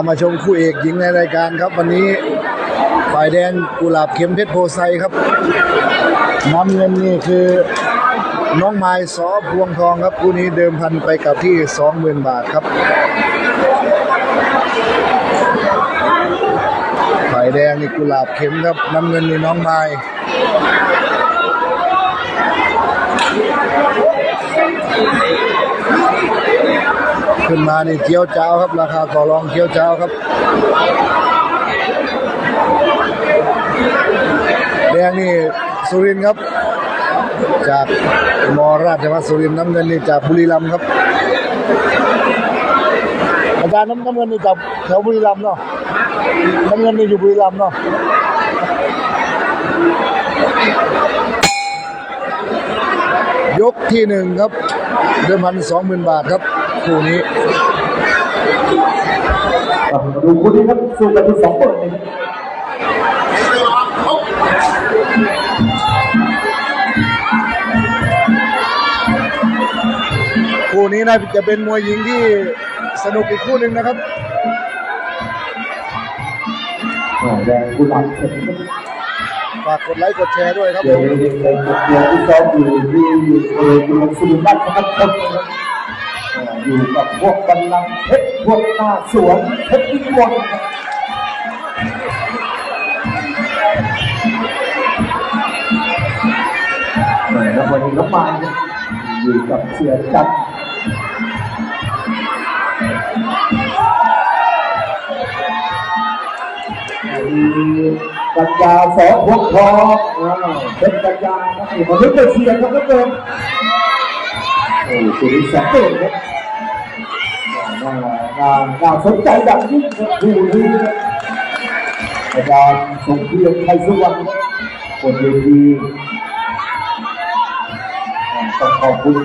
ามาชมคู่เอกหญิงในรายการครับ วันนี้ฝ่ายแดงกุหลาบเข็มเพชรโพไซครับน้ำเงินนี่คือน้องไม้สอพวงทองครับคู่นี้เดิมพันไปกับที่ 20,000 บาทครับฝ่ายแดงนี่กุหลาบเข็มครับ น้ำเงินนี่น้องไม้ ขึ้นมานี่เจียวเจ้าครับ ราคาต่อรองเจียวเจ้าครับ แดงนี่สุรินครับ จากมราชวัฒสุรินทร์น้ำเงินนี่จากบุรีรัมย์ครับอาจารย์น้ำน้ำเงินนี่จากแถวบุรีรัมย์เนาะน้ำเงินนี่อยู่บุรีรัมย์เนาะยกที่หนึ่งครับเดิมพันสองหมื่นบาทครับ คู่นี้ดูคู่นี้ครับสู้กันที่สองคนเลยครับคู่นี้น่าจะเป็นมวยหญิงที่สนุกอีกคู่หนึ่งนะครับอ่าแดงกุหลาบเข็มครับฝากกดไลค์กดแชร์ด้วยครับเดี๋ผยวมเด็กๆเดี๋ยวที่ซ้อมอยู่ที่เอออยู่ในสุรินทร์บ้านนะครับคนนะครับ อยู่กับพวกกำลังเพชรพวกหน้าสวนเพชรวิมลครับอ่าแล้ววันนี้น้องมายเนี่ยอยู่กับเสียจันทร์มีกัญญาสองพวกทองเป็นกัญญาครับนี่มาลึกไปเชียร์ครับทุกคนโอ้ตัวนี้แสนเก่งครับ น่าสนใจดังยิ่งครับดูดีครับอาจารย์สมเพียรไทยสุวรรณครับนเวทีต้องขอบคุณ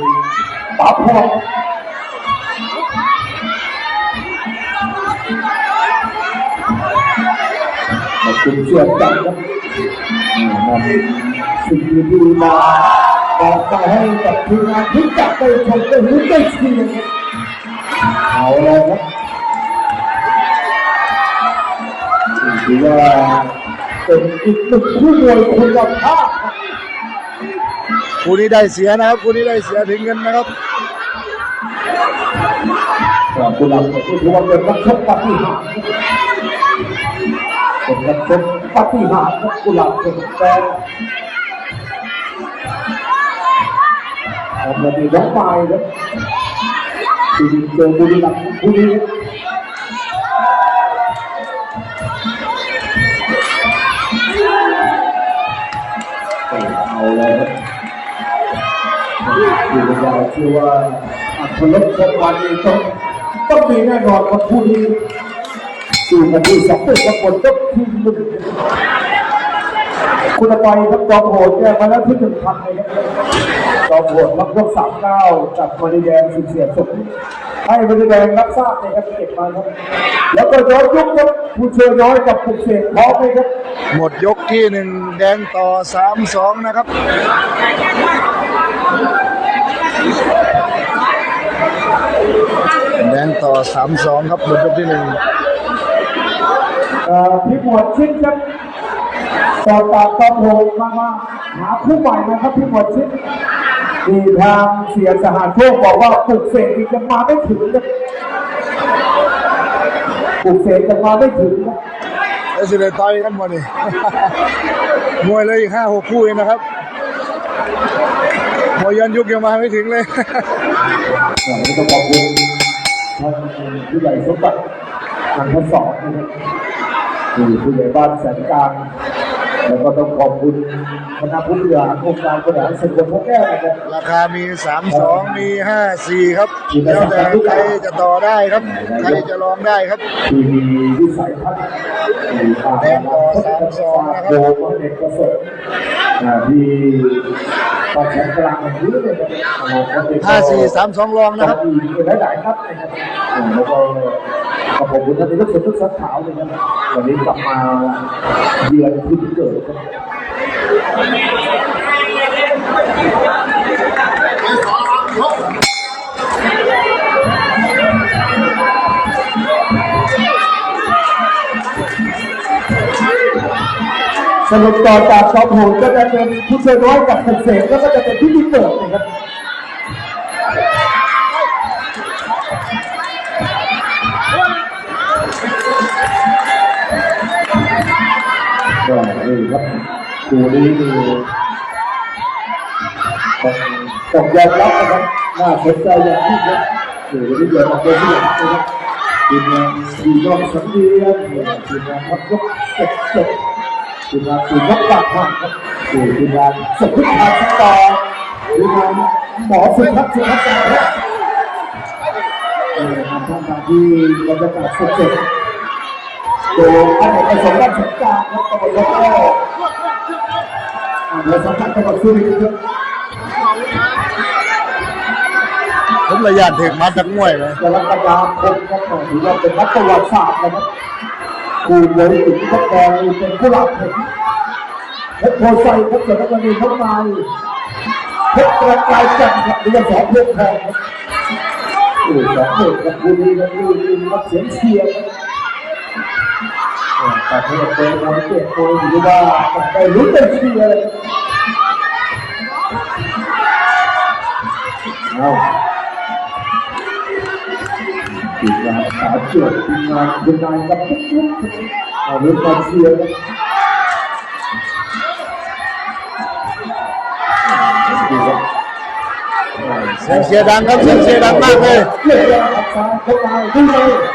ป๋าพรขอบคุณเชื่อใจังครับนำสิ่งดีๆมาบอกมาให้กับทีมงานที่จะไปชมได้รู้ได้เชียร์ครับ เอาเลยครับถือว่าเป็นอีกหนึ่งคู่มวยคุณภาพคู่นี้ได้เสียนะครับคู่นี้ได้เสียถึงเงินนะครับแต่กุหลาบก็ถือว่าเป็นนักชกปฏิหารย์เป็นนักชกปฏิหารย์ครับกุหลาบเป็นแฟนครับวันนี้น้องไม้ครับ ที่เจอบุรีรัมย์คู่นี้ครับเอาเลยครับดูกันยาเชื่อว่าอัครลบพบวันนี้ต้องต้องมีแน่นอนครับคู่นี้ดูกันที่สองเป็นคนบนต้องทีมหนึ่งคุณไปครับจอมโหดแก้มาแล้วที่หนึ่งพันเลยครับ จอมโหดรับพวกสามเก้าจากบริแดงสุดเสียสมให้บริแดงรับทราบเลยครับเก็บมาครับ แล้วก็ย้อนยุคครับผู้เชื่อน้อยกับผู้เสกพร้อมไหมครับ หมดยกที่หนึ่งแดงต่อสามสองนะครับแดงต่อสามสองครับหมดยกที่หนึ่งเอ่อพี่หมวดชิดครับต่อตาต่อโพมามาหาคู่ใหม่นะครับพี่หมวดชิด มีทางเสียสหโชคบอกว่าปลุกเสกอีกจะมาไม่ถึงนะปลุกเสกจะมาไม่ถึงนะแล้วสิเลยต่อยกันหมดนี่มวยเลยอีกห้าหกคู่เองนะครับมวยย้อนยุคยังมาไม่ถึงเลยวันนี้ต้องขอบคุณท่านผู้ใหญ่สมบัติทางทดสอบนะครับที่ผู้ใหญ่บ้านแสนกลาง แล้วก็ต้องขอบคุณคณะผู้บริหารองค์การบริหารส่วนตำบลพระแก้วนะครับ ราคามีสามสองมีห้าสี่ครับแล้วแต่ใครจะต่อได้ครับ ใครจะลองได้ครับที่มีวิสัยทัศน์ที่ผ่านแดงต่อสามสองนะครับโดมเด็กประเสริฐอ่าที่ปากแสนกลางอย่างนี้เลยนะครับห้าสี่สามสองลองนะครับมีหลายๆครับนะครับอ่าแล้วก็ขอบคุณท่านนายกสมนึกสักขาวเลยนะครับ วันนี้กลับมาเยือนพื้เกิดสรุปตอนจากช็อปโหนก็จะเป็นผู้ช่วยน้อยกับเสกเสกแล้วก็จะเป็นพิธีเปิดนะครับ ดูนี้นี่ต้องต้องยอมรับนะครับน่าสนใจอย่างยิ่งครับดูนี้เดี๋ยวมาเป็นที่อย่างนะครับทีมงานดียอดสังเวียนทีมงานพักยกเจ็ดเจ็ดทีมงานทีมนักปาบผักครับทีมงานสมุทรทางสตอทีมงานหมอสุทัศน์สุทัศน์ครับเออทำท่าที่บรรยากาศสดๆโดยท่านเอกสมรัชสงการครับตำรวจ แล้วก็อำเภอสังกัดจังหวัดสุรินทร์ครับผมระยานถึงมาจากมวยเลยกรกฎาคมครับถือว่าเป็นนักประวัติศาสตร์นะครับครูบริสุทธิ์ก็แดงเป็นผู้หลักเห็นเพชรโพไซครับเกิดวันนี้เข้ามาเพชรกระจายจันทร์ครับเรียกสองเพชรแทนครับโอ้สองเพชรกับคุณนี่ครับดูดีครับเสียงเชียร์ครับแต่เพื่อนเป็นมวยเจ็บมวยหรือว่าไปลุ้นเป็นเชียร์เลยเอาทีมงานสาวเชือกทีมงานคุณนายกับทุกทุกเอาลุ้นเป็นเชียร์ครับดูครับเสียงเชียร์ ดังครับเสียงเชียร์ดัง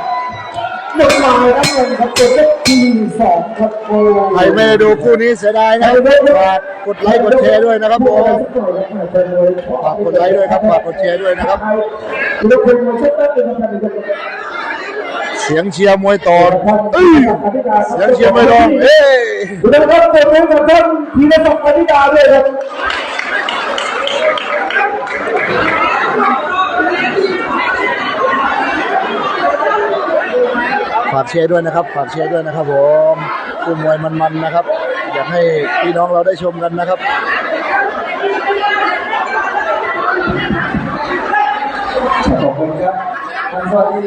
จะเป็นคนอยู่กับนี้เสียตาเสียตาตาตาสดที่หลังผมแดงหมดลายน้ำเงินครับเป็นเลขทีสองครับโอ้ใครไม่ได้ดูคู่นี้เสียดายนะฝากกดไลค์กดแชร์ด้วยนะครับผมฝากกดไลค์ด้วยครับฝากกดแชร์ด้วยนะครับทุกคนมาช่วยตั้งเป็นกรรมการเสียงเชียร์มวยตอนเอ้ยเสียงเชียร์มวยรองเอ้ยคุณผู้ชมครับขอบคุณกับท่านธีรศักดิ์ปณิดาด้วยครับากเชียร์ด้วยนะครับ ฝากเชียร์ด้วยนะครับผมคู่มวยมันๆนะครับ อยากให้พี่น้องเราได้ชมกันนะครับขอบคุณครับสวัสดี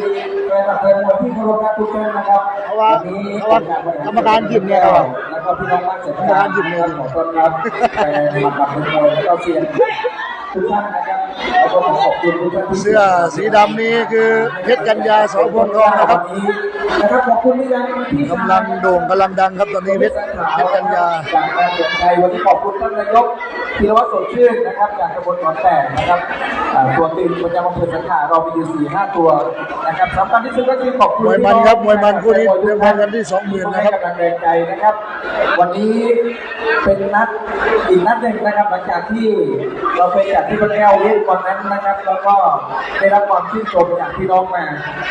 แฟนคลับแฟนมวยที่เคารพรักทุกท่านนะครับเพราะว่าเพราะว่ากรรมการหยิบเนี่ยครับแล้วก็พี่น้องบ้านเสร็จกรรมการหยิบเนี่ยขอต้อนรับแฟนมากับมวยแล้วก็เชียร์ทุกท่านนะครับ แล้วก็ขอขอบคุณทุกท่านที่เสื้อสีดำนี้คือเพชรกัญญาสอพวงทองนะครับนะครับขอบคุณที่ยังที่กำลังโด่งกำลังดังครับตอนนี้เพชรเพชรกัญญาจากการเปลี่ยนใจวันนี้ขอบคุณท่านนายกธีรวัตรสดชื่นนะครับจากตำบลหนอนแตกนะครับอ่าตัวตีนประจำอำเภอสังขะเรามีอยู่สี่ห้าตัวนะครับสำคัญที่สุดก็คือขอบคุณมวยมันครับมวยมันคู่นี้เดิมพันกันที่20,000นะครับให้กำลังแรงใจนะครับ วันนี้เป็นนัดอีกนัดหนึ่งนะครับหลังจากที่เราไปจัดที่พระแก้วเวทวันนั้นนะครับแล้วก็ได้รับความชื่นชมจากพี่น้องมา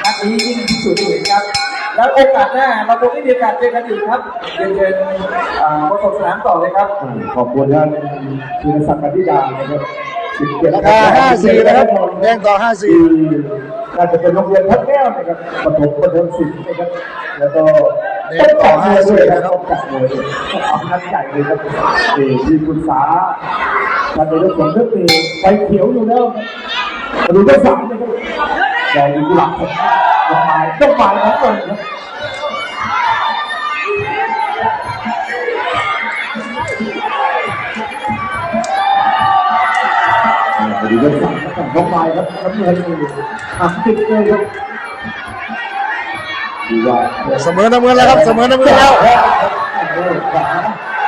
นัดนี้ยิ่งที่สุดเลยครับ แล้วโอกาสหน้าเราคงได้มีโอกาสเจอกันอีกครับเรียนเชิญอ่าประสบสนามต่อเลยครับ ขอบคุณท่านธีรศักดิ์ปฏิดานะครับราคา54นะครับแดงต่อ54ที่น่าจะเป็นโรงเรียนพระแก้วนะครับปฐมประถมศิลป์นะครับแล้วก็ แดงต่อ54นะครับต้องจัดเลยเอานัดใหญ่เลยครับนี่ที่คุณสาท่านนายกสมนึกนี่ไฟเขียวอยู่แล้วมาดูได้สามนะครับใหญ่อยู่หลักครับต้องหมายต้องหมายของตนครับมาดูได้สามนะครับน้องไม้ครับน้ำเงินนี่ทำติดเลยครับ เสมอน้ำเงินแล้วครับเสมอน้ำเงินแล้ว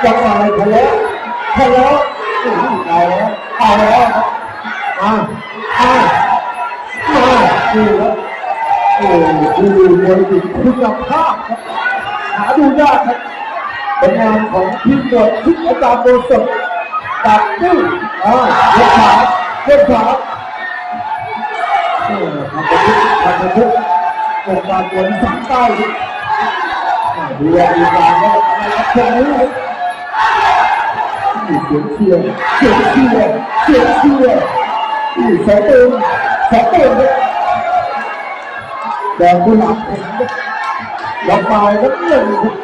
ยังไงทะเลาะทะเลาะเอาแล้วเอาแล้วครับมามามาดูครับโอ้ดูมวยติดคุณภาพครับหาดูยากครับเป็นงานของทีมบททิศอาจารย์โดสดตัดตื้ออ่าเลี้ยงขาเลี้ยงขาโอ้ทำไปทุกทำไปทุก องค์การบริหารใต้ครับดูแลดีการนะครับตรงนี้เสียงเชียร์เสียงเชียร์เสียงเชียร์อีสองตื่นสองตื่นครับแดงกุหลาบเห็นครับล็อกไม้ครับหนึ่งครับ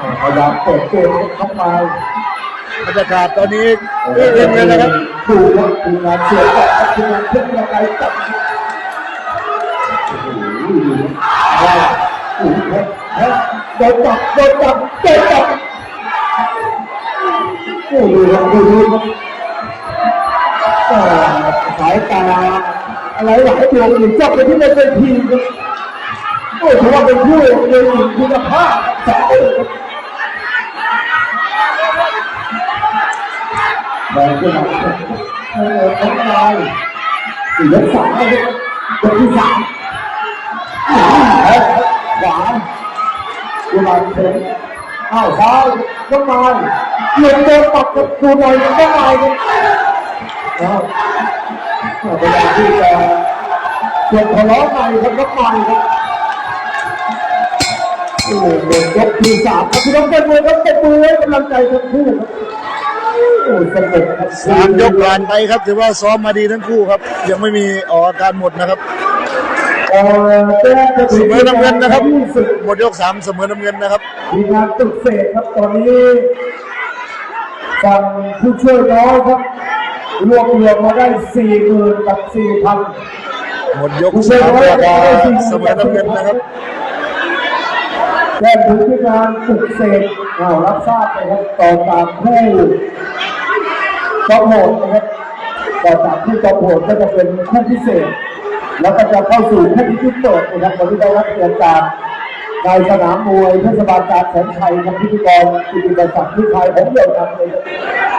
อ่าพยายามเปิดเกมครับล็อกม้บรรยากาศตอนนี้อื้ออึงเลยนะครับดูครับทีมงานเชียร์กับทีมงานเพื่อนกำลังจับโอ้โห ว้าวโอ้โหเฮ้ยโดนจับโดนจับโดนจับโอ้โหดูดูดูสายตาอะไรหลายดวงอยู่จับไปที่ในเวทีครับโอ้ถือว่าเป็นผู้เล่นคุณภาพสาวครับแรงขึ้นมาเออทั้งลายยกสามยกที่สาม ขวาดูมาเต็มอ้าวซ้ายก็มาเหยียบเดินปักกับดูหน่อยก็มาเลยนะครับพยายามที่จะเก็บทะเลาะใหม่ครับก็มาครับโอ้โหยกที่สามครับพี่น้องเป็นมือครับเป็นมือให้กำลังใจทั้งคู่ครับสามยกผ่านไปครับ ถือว่าซ้อมมาดีทั้งคู่ครับ ยังไม่มีออกอาการหมดนะครับ เอ่อแจ้งจะเสถึงมอน้ำเงินนะครับที่สุดหมดยกสามเสมอน้ำเงินนะครับทีมงานตึกเสกครับตอนนี้ฝั่งผู้ช่วยน้อยครับรวบรวมมาได้สี่หมื่นกับสี่พันหมดยกสามราคาเสมอน้ำเงินนะครับแจ้งถึงทีมงานตึกเสกอ้าวรับทราบนะครับต่อจากผู้จอมโหดนะครับต่อจากผู้จอมโหดก็จะเป็นคู่พิเศษ แล้วก็จะเข้าสู่คู่พิเศษนะครับวันที่ได้รับเกียรติจากนายสนามมวยเทศบาลการแสนชัยครับพิธีกรกิติศักดิ์ที่ไทยผมเดียวกันเลยครับ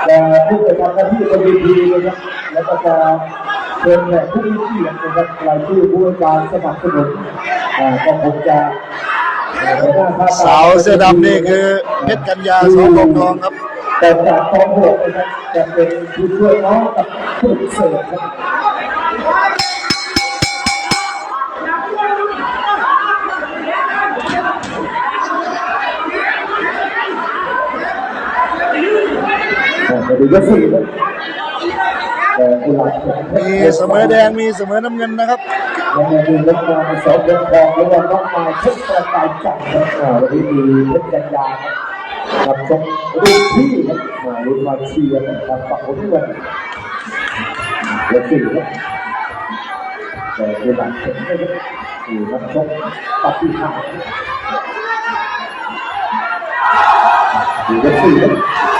แต่ผู้ประจำหน้าที่บนเวทีนะครับแล้วก็จะเชิญแขกผู้มีเกียรตินะครับรายชื่อผู้การสนับสนุนอ่าก็คงจะสาวเสื้อดำนี่คือเพชรกัญญาสองทองทองครับแต่จากกองบวกนะครับจะเป็นผู้ช่วยน้องกับผู้เสริมครับ ยกสี่ครับแต่กุหลาบมีเสมอแดงมีเสมอน้ำเงินนะครับยังไงดูรถมาสองยกทองแล้วก็น้องมาเช็คประกายจับครับอ่าวันนี้มีเพชรกัญญาครับกับชมรุ่นพี่ครับอ่ารุ่นมาเชียร์นะครับฝั่งคนนี้วันยกสี่ครับแต่กุหลาบเขียวนะครับคือนักชกปฏิหารย์ดูยกสี่ครับยกสี่ยกสี่มันเ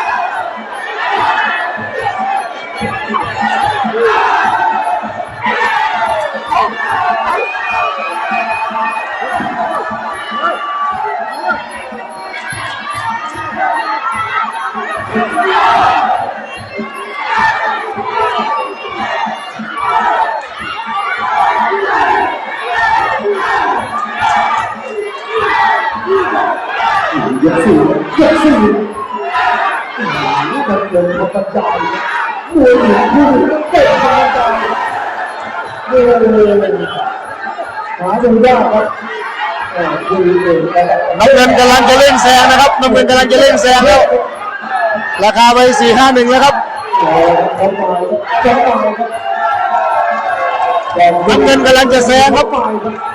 ดินธรรมดามวยหญิงคู่เต หาดูยากครับอ่าดูเองแต่น้ำเงินกำลังจะเล่นแซงนะครับน้ำเงินกำลังจะเล่นแซงแล้วราคาไปสี่ห้าหนึ่งแล้วครับเข้ามาเข้ามาครับน้ำเงินกำลังจะแซงครับเข้ามาครับ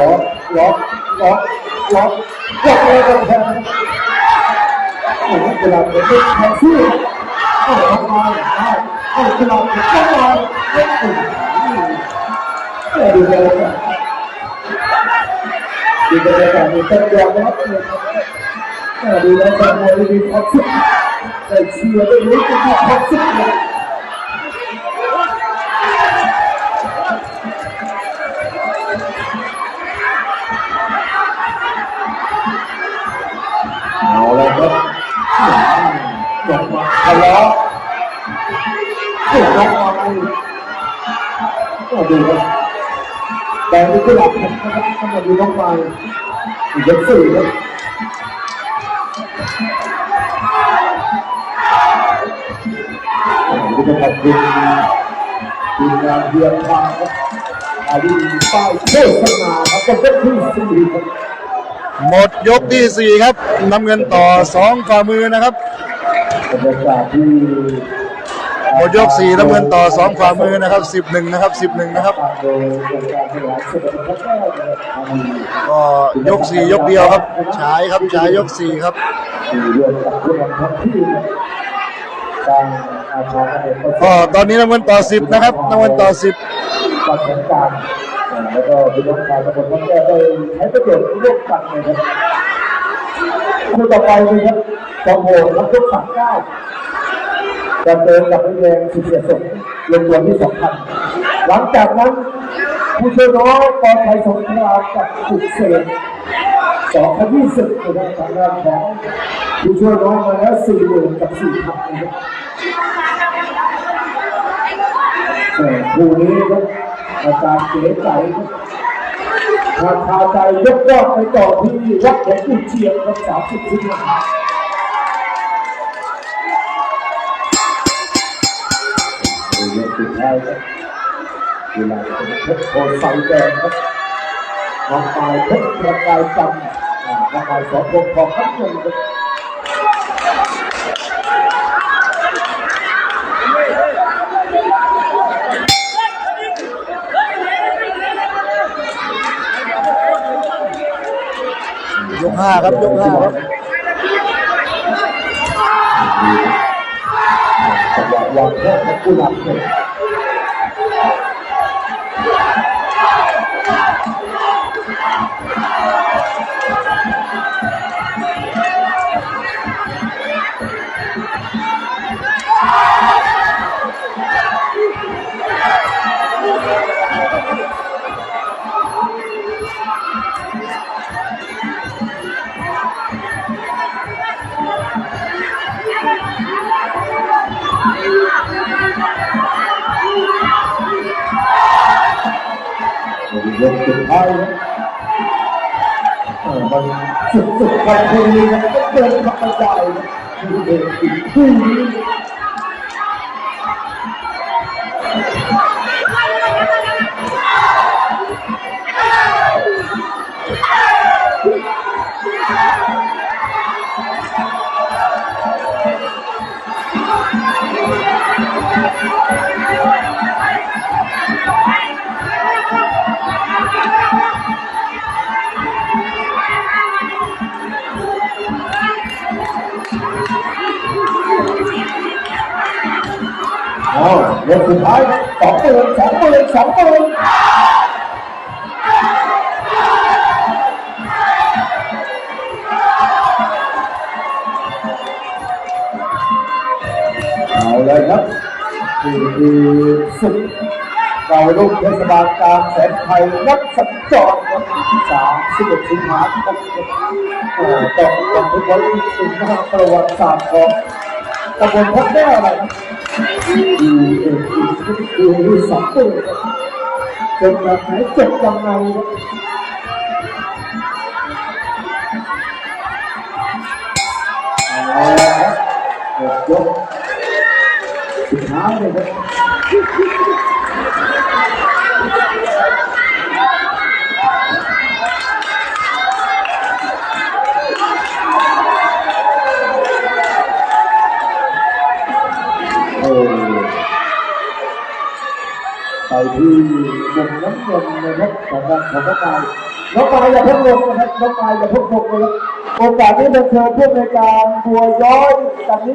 ล็อกล็อกล็อกล็อกล็อก เลยครับแทนโอ้โหเวลาเป็นแทนสู้เอาทำไมเอาเอาเวลาเป็นทำไมเล่นอุ่นเออดูเลยครับดูบรรยากาศมีต้นยางนะครับเออดูแล้วแฟนมวยมีความสุขใส่เชียร์ด้วยรู้สึกมีความสุข ดมาทะเลาะกดล็อกมาก็ดูครับแต่นี่ก็หลับนะครับถ้ามาดูน้องไม้อีกยกสี่ครับนี่ก็ขอบคุณทีมงานเดียร์ทางครับอาดีป้ายโฆษณาครับก็ยกที่สี่ครับหมดยกที่สี่ครับน้ำเงินต่อสองฝ่ามือนะครับ บรรยากาศที่หมดยกสี่น้ำเงินต่อสองฝ่ามือนะครับสิบหนึ่งนะครับสิบหนึ่งนะครับตามโดยการขยายสุดนะครับก็ก็ยกสี่ยกเดียวครับฉายครับฉายยกสี่ครับมีเรื่องกับผู้นำท้องที่การอาชาอเนกประสก็งค์ตอนนี้น้ำเงินต่อสิบนะครับน้ำเงินต่อสิบการแข่งการแล้วก็พี่น้องชาวตำบลพระแก้วได้ใช้ประโยชน์ร่วมกันเลยครับคู่ต่อไปเลยครับ จอมโหดรับทุกสามเก้าจะเดินกับไอ้แดงสิบเอ็ดศพรวมรวมที่สองพันหลังจากนั้นผู้ช่วยน้อยปอไทยสงครามกับปุกเสกสองพันยี่สิบในะครับทางด้านของผู้ช่วยน้อยมาแล้วสี่หมื่นกับสี่พันนะครับแต่คู่นี้ครับอาจารย์เก๋ไก่ครับราคาใจยกยอดไปต่อที่วัดหลวงปู่เชียงครับสามสิบสิงหา เรื่องสุดท้ายครับเวลาเป็นเพชรโพไซแดงครับน้องปลายเพชรประกายจันทร์อ่าน้องปลายสองพงทองครับเงินครับยกห้าครับยกห้าครับจังหวะวางแค่กับผู้นำเนี่ย ยกสุดท้ายนะเออ มันสุดสุดพันทีนะก็เดินเข้าไปได้นะดูเด็กอีกคู่นี้ ยกสุดท้ายสองหมื่นสองหมื่นสองหมื่นเอาเลยครับนี่คือสุดเราลูกเทศบาลกางแสนไทยนักสัญจรครับสามสิบเอ็ดสิงหาคมเอ่อต้องบันทึกไว้ถึงหน้าประวัติศาสตร์ของ ตำบลพระแก้วนะครับดูเองดูดูสองตัวเป็นแบบไหนเจ็บยังไงเอาละครับเปิดยกสุดท้ายเลยครับ ที่มุมน้ำเงินนะครับของของน้องนายน้องกายอย่าเพิ่งลงนะครับน้องกายอย่าเพิ่งลงเลยครับโอกาสนี้เป็นเชิญผู้ในการบัวย้อยจากนี้